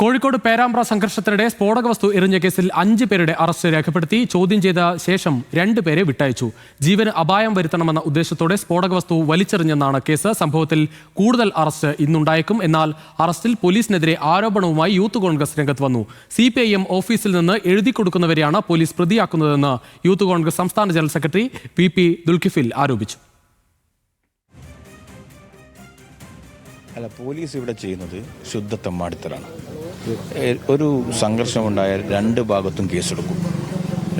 കോഴിക്കോട് പേരാമ്പ്ര സംഘർഷത്തിനിടെ സ്ഫോടക വസ്തു എറിഞ്ഞ കേസിൽ അഞ്ച് പേരുടെ അറസ്റ്റ് രേഖപ്പെടുത്തി. ചോദ്യം ചെയ്ത ശേഷം രണ്ട് പേരെ വിട്ടയച്ചു. ജീവന് അപായം വരുത്തണമെന്ന ഉദ്ദേശത്തോടെ സ്ഫോടക വസ്തു വലിച്ചെറിഞ്ഞെന്നാണ് കേസ്. സംഭവത്തിൽ കൂടുതൽ അറസ്റ്റ് ഇന്നുണ്ടായേക്കും. എന്നാൽ അറസ്റ്റിൽ പോലീസിനെതിരെ ആരോപണവുമായി യൂത്ത് കോൺഗ്രസ് രംഗത്ത് വന്നു. സി ഓഫീസിൽ നിന്ന് എഴുതി കൊടുക്കുന്നവരെയാണ് പോലീസ് പ്രതിയാക്കുന്നതെന്ന് യൂത്ത് കോൺഗ്രസ് സംസ്ഥാന general secretary P P Dulkifil ആരോപിച്ചു. അല്ല പോലീസ് ഇവിടെ ചെയ്യുന്നത് ശുദ്ധ തെമ്മാടിത്തരാണ് ഏ- ഒരു സംഘർഷമുണ്ടായാൽ രണ്ട് ഭാഗത്തും കേസെടുക്കും.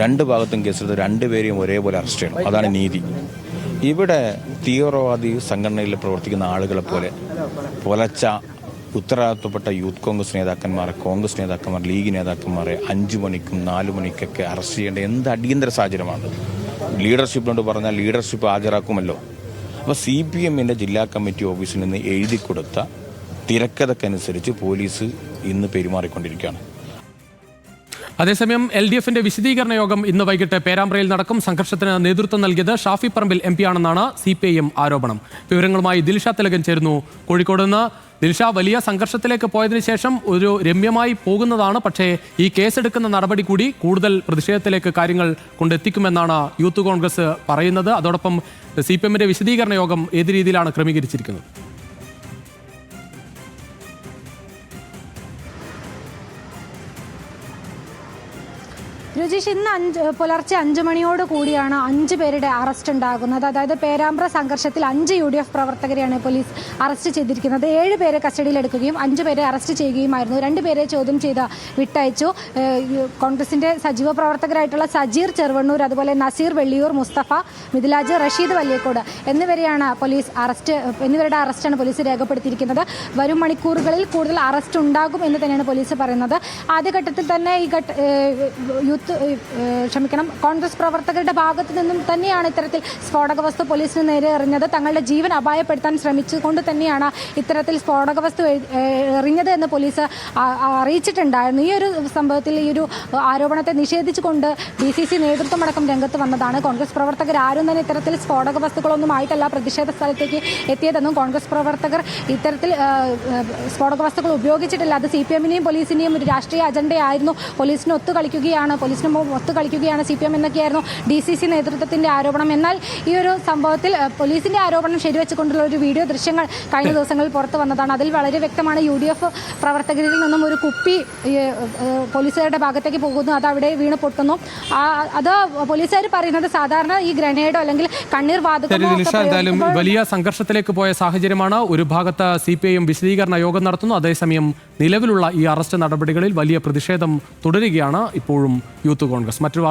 രണ്ട് ഭാഗത്തും കേസെടുത്ത് രണ്ടുപേരെയും ഒരേപോലെ അറസ്റ്റ് ചെയ്യണം. അതാണ് നീതി. ഇവിടെ തീവ്രവാദി സംഘടനയിൽ പ്രവർത്തിക്കുന്ന ആളുകളെ പോലെ പുലച്ച ഉത്തരവാദിത്തപ്പെട്ട യൂത്ത് കോൺഗ്രസ് നേതാക്കന്മാരെ കോൺഗ്രസ് നേതാക്കന്മാർ ലീഗ് നേതാക്കന്മാരെ അഞ്ചു മണിക്കും നാലു മണിക്കൊക്കെ അറസ്റ്റ് ചെയ്യേണ്ട എന്ത് അടിയന്തര സാഹചര്യമാണ്? ലീഡർഷിപ്പിനോട് പറഞ്ഞാൽ ലീഡർഷിപ്പ് ഹാജരാക്കുമല്ലോ. അപ്പോൾ സി പി എമ്മിന്റെ ജില്ലാ കമ്മിറ്റി ഓഫീസിൽ നിന്ന് എഴുതി കൊടുത്ത തിരക്കഥക്കനുസരിച്ച് പോലീസ് ഇന്ന് പെരുമാറിക്കൊണ്ടിരിക്കുകയാണ്. അതേസമയം എൽ ഡി എഫിന്റെ വിശദീകരണ യോഗം ഇന്ന് വൈകിട്ട് പേരാമ്പ്രയിൽ നടക്കും. സംഘർഷത്തിന് നേതൃത്വം നൽകിയത് ഷാഫി പറമ്പിൽ എം പി ആണെന്നാണ് സി പി ഐ എം ആരോപണം. വിവരങ്ങളുമായി ദിൽഷ തിലകൻ ചേരുന്നു. കോഴിക്കോട് നിന്ന് ദിൽഷ വലിയ സംഘർഷത്തിലേക്ക് പോയതിനു ശേഷം ഒരു രമ്യമായി പോകുന്നതാണ്. പക്ഷേ ഈ കേസെടുക്കുന്ന നടപടി കൂടി കൂടുതൽ പ്രതിഷേധത്തിലേക്ക് കാര്യങ്ങൾ കൊണ്ടെത്തിക്കുമെന്നാണ് യൂത്ത് കോൺഗ്രസ് പറയുന്നത്. അതോടൊപ്പം സി പി എമ്മിന്റെ വിശദീകരണ യോഗം ഏത് രീതിയിലാണ് ക്രമീകരിച്ചിരിക്കുന്നത്? രുചിഷ് ഇന്ന് അഞ്ച് പുലർച്ചെ അഞ്ച് മണിയോട് കൂടിയാണ് അഞ്ച് പേരുടെ അറസ്റ്റ് ഉണ്ടാകുന്നത്. അതായത് പേരാമ്പ്ര സംഘർഷത്തിൽ അഞ്ച് യു ഡി എഫ് പ്രവർത്തകരെയാണ് പോലീസ് അറസ്റ്റ് ചെയ്തിരിക്കുന്നത്. ഏഴ് പേരെ കസ്റ്റഡിയിലെടുക്കുകയും അഞ്ച് പേരെ അറസ്റ്റ് ചെയ്യുകയുമായിരുന്നു. രണ്ട് പേരെ ചോദ്യം ചെയ്ത് വിട്ടയച്ചു. കോൺഗ്രസിന്റെ സജീവ പ്രവർത്തകരായിട്ടുള്ള സജീർ ചെറുവണ്ണൂർ അതുപോലെ നസീർ വെള്ളിയൂർ മുസ്തഫ മിഥിലാജ് റഷീദ് വല്യക്കോട് എന്നിവരെയാണ് പോലീസ് അറസ്റ്റ് എന്നിവരുടെ അറസ്റ്റാണ് പോലീസ് രേഖപ്പെടുത്തിയിരിക്കുന്നത്. വരും മണിക്കൂറുകളിൽ കൂടുതൽ അറസ്റ്റ് ഉണ്ടാകും എന്ന് തന്നെയാണ് പോലീസ് പറയുന്നത്. ആദ്യഘട്ടത്തിൽ തന്നെ ഈ ഘട്ട യൂത്ത് ക്ഷമിക്കണം. കോൺഗ്രസ് പ്രവർത്തകരുടെ ഭാഗത്തു നിന്നും തന്നെയാണ് ഇത്തരത്തിൽ സ്ഫോടക വസ്തു പോലീസിന് നേരെ എറിഞ്ഞത്. തങ്ങളുടെ ജീവൻ അപായപ്പെടുത്താൻ ശ്രമിച്ചുകൊണ്ട് തന്നെയാണ് ഇത്തരത്തിൽ സ്ഫോടക വസ്തു എറിഞ്ഞത് എന്ന് പോലീസ് അറിയിച്ചിട്ടുണ്ടായിരുന്നു. ഈ ഒരു സംഭവത്തിൽ ഈ ഒരു ആരോപണത്തെ നിഷേധിച്ചുകൊണ്ട് ഡി സി സി നേതൃത്വമടക്കം രംഗത്ത് വന്നതാണ്. കോൺഗ്രസ് പ്രവർത്തകർ ആരും തന്നെ ഇത്തരത്തിൽ സ്ഫോടക വസ്തുക്കളൊന്നും ആയിട്ടല്ല പ്രതിഷേധ സ്ഥലത്തേക്ക് എത്തിയതെന്നും കോൺഗ്രസ് പ്രവർത്തകർ ഇത്തരത്തിൽ സ്ഫോടക വസ്തുക്കൾ ഉപയോഗിച്ചിട്ടില്ല. അത് സി പി എമ്മിനെയും പോലീസിനെയും ഒരു രാഷ്ട്രീയ അജണ്ടയായിരുന്നു. പോലീസിന് ഒത്തു കളിക്കുകയാണ് പോലീസിന് ഒത്തു കളിക്കുകയാണ് സി പി എം എന്നൊക്കെയായിരുന്നു ഡി സി സി നേതൃത്വത്തിന്റെ ആരോപണം. എന്നാൽ ഈ ഒരു സംഭവത്തിൽ പോലീസിന്റെ ആരോപണം ശരിവെച്ചുകൊണ്ടുള്ള ഒരു വീഡിയോ ദൃശ്യങ്ങൾ കഴിഞ്ഞ ദിവസങ്ങളിൽ പുറത്തു വന്നതാണ്. അതിൽ വളരെ വ്യക്തമാണ് യു ഡി എഫ് പ്രവർത്തകരിൽ നിന്നും ഒരു കുപ്പി പോലീസുകാരുടെ ഭാഗത്തേക്ക് പോകുന്നു. അത് അവിടെ വീണ് പൊട്ടുന്നു. അത് പോലീസുകാർ പറയുന്നത് സാധാരണ ഈ ഗ്രനേഡോ അല്ലെങ്കിൽ കണ്ണീർ വാതകമോ എന്തായാലും വലിയ സംഘർഷത്തിലേക്ക് പോയ സാഹചര്യമാണ്. ഒരു ഭാഗത്ത് സി പി ഐ എം വിശദീകരണ യോഗം നടത്തുന്നു. അതേസമയം നിലവിലുള്ള ഈ അറസ്റ്റ് നടപടികളിൽ വലിയ പ്രതിഷേധം തുടരുകയാണ് ഇപ്പോഴും യൂത്ത് കോൺഗ്രസ്. മറ്റൊരു